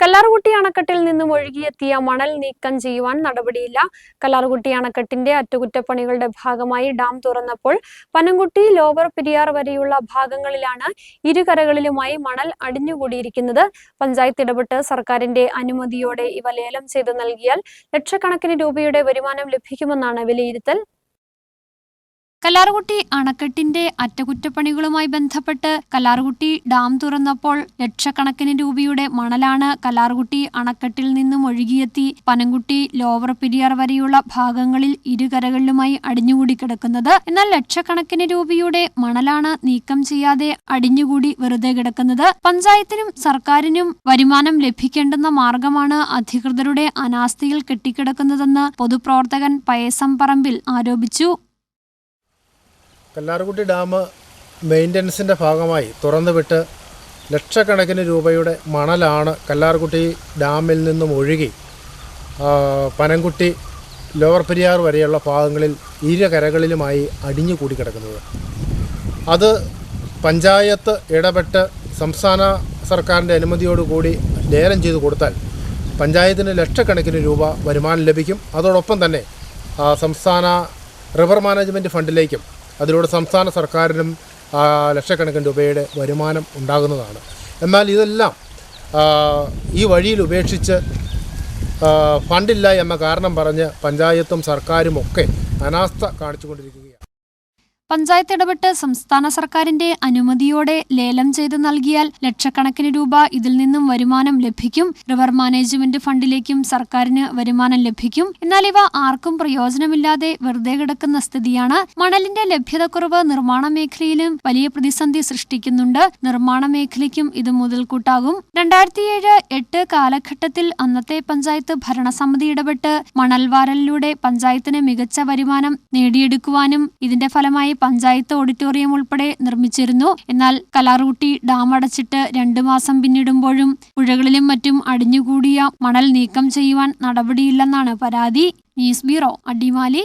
കല്ലാർകുട്ടി അണക്കെട്ടിൽ നിന്നും ഒഴുകിയെത്തിയ മണൽ നീക്കം ചെയ്യുവാൻ നടപടിയില്ല. കല്ലാർകുട്ടി അണക്കെട്ടിന്റെ അറ്റകുറ്റപ്പണികളുടെ ഭാഗമായി ഡാം തുറന്നപ്പോൾ പനംകുട്ടി ലോവർ പെരിയാർ വരെയുള്ള ഭാഗങ്ങളിലാണ് ഇരുകരകളിലുമായി മണൽ അടിഞ്ഞുകൂടിയിരിക്കുന്നത്. പഞ്ചായത്ത് ഇടപെട്ട് സർക്കാരിന്റെ അനുമതിയോടെ ഇവ ലേലം ചെയ്തു നൽകിയാൽ ലക്ഷക്കണക്കിന് രൂപയുടെ വരുമാനം ലഭിക്കുമെന്നാണ് വിലയിരുത്തൽ. കല്ലാർകുട്ടി അണക്കെട്ടിന്റെ അറ്റകുറ്റപ്പണികളുമായി ബന്ധപ്പെട്ട് കല്ലാർകുട്ടി ഡാം തുറന്നപ്പോൾ ലക്ഷക്കണക്കിന് രൂപയുടെ മണലാണ് കല്ലാർകുട്ടി അണക്കെട്ടിൽ നിന്നും ഒഴുകിയെത്തി പനംകുട്ടി ലോവർ പിരിയാർ വരെയുള്ള ഭാഗങ്ങളിൽ ഇരുകരകളിലുമായി അടിഞ്ഞുകൂടി കിടക്കുന്നത്. എന്നാൽ ലക്ഷക്കണക്കിന് രൂപയുടെ മണലാണ് നീക്കം ചെയ്യാതെ അടിഞ്ഞുകൂടി വെറുതെ കിടക്കുന്നത്. പഞ്ചായത്തിനും സർക്കാരിനും വരുമാനം ലഭിക്കേണ്ടുന്ന മാർഗമാണ് അധികൃതരുടെ അനാസ്ഥയിൽ കെട്ടിക്കിടക്കുന്നതെന്ന് പൊതുപ്രവർത്തകൻ പയസം പറമ്പിൽ ആരോപിച്ചു. കല്ലാർകുട്ടി ഡാം മെയിന്റനൻസിന്റെ ഭാഗമായി തുറന്നുവിട്ട് ലക്ഷക്കണക്കിന് രൂപയുടെ മണലാണ് കല്ലാർകുട്ടി ഡാമിൽ നിന്നും ഒഴുകി പനംകുട്ടി ലോവർ പെരിയാർ വരെയുള്ള ഭാഗങ്ങളിൽ ഇരുകരകളിലുമായി അടിഞ്ഞു കൂടി കിടക്കുന്നത്. അത് പഞ്ചായത്ത് ഇടപെട്ട് സംസ്ഥാന സർക്കാരിന്റെ അനുമതിയോടുകൂടി ലേലം ചെയ്തു കൊടുത്താൽ പഞ്ചായത്തിന് ലക്ഷക്കണക്കിന് രൂപ വരുമാനം ലഭിക്കും. അതോടൊപ്പം തന്നെ സംസ്ഥാന റിവർ മാനേജ്മെന്റ് ഫണ്ടിലേക്കും അതിലൂടെ സംസ്ഥാന സർക്കാരിനും ലക്ഷക്കണക്കിന് രൂപയുടെ വരുമാനം ഉണ്ടാകുന്നതാണ്. എന്നാൽ ഇതെല്ലാം ഈ വഴിയിൽ ഉപേക്ഷിച്ച് ഫണ്ടില്ല എന്ന കാരണം പറഞ്ഞ് പഞ്ചായത്തും സർക്കാരും ഒക്കെ അനാസ്ഥ കാണിച്ചുകൊണ്ടിരിക്കുകയാണ്. പഞ്ചായത്ത് ഇടപെട്ട് സംസ്ഥാന സർക്കാരിന്റെ അനുമതിയോടെ ലേലം ചെയ്ത് നൽകിയാൽ ലക്ഷക്കണക്കിന് രൂപ ഇതിൽ നിന്നും വരുമാനം ലഭിക്കും. റിവർ മാനേജ്മെന്റ് ഫണ്ടിലേക്കും സർക്കാരിന് വരുമാനം ലഭിക്കും. എന്നാൽ ഇവ ആർക്കും പ്രയോജനമില്ലാതെ വെറുതെ കിടക്കുന്ന സ്ഥിതിയാണ്. മണലിന്റെ ലഭ്യതക്കുറവ് നിർമ്മാണ മേഖലയിലും വലിയ പ്രതിസന്ധി സൃഷ്ടിക്കുന്നുണ്ട്. നിർമ്മാണ മേഖലയ്ക്കും ഇത് മുതൽക്കൂട്ടാകും. രണ്ടായിരത്തിയേഴ് എട്ട് കാലഘട്ടത്തിൽ അന്നത്തെ പഞ്ചായത്ത് ഭരണസമിതി ഇടപെട്ട് മണൽവാരലിലൂടെ പഞ്ചായത്തിന് മികച്ച വരുമാനം നേടിയെടുക്കുവാനും ഇതിന്റെ ഫലമായി പഞ്ചായത്ത് ഓഡിറ്റോറിയം ഉൾപ്പെടെ നിർമ്മിച്ചിരുന്നു. എന്നാൽ കലാറൂട്ടി ഡാം അടച്ചിട്ട് രണ്ടു മാസം പിന്നിടുമ്പോഴും പുഴകളിലും മറ്റും അടിഞ്ഞുകൂടിയ മണൽ നീക്കം ചെയ്യുവാൻ നടപടിയില്ലെന്നാണ് പരാതി. News bureau Adimali.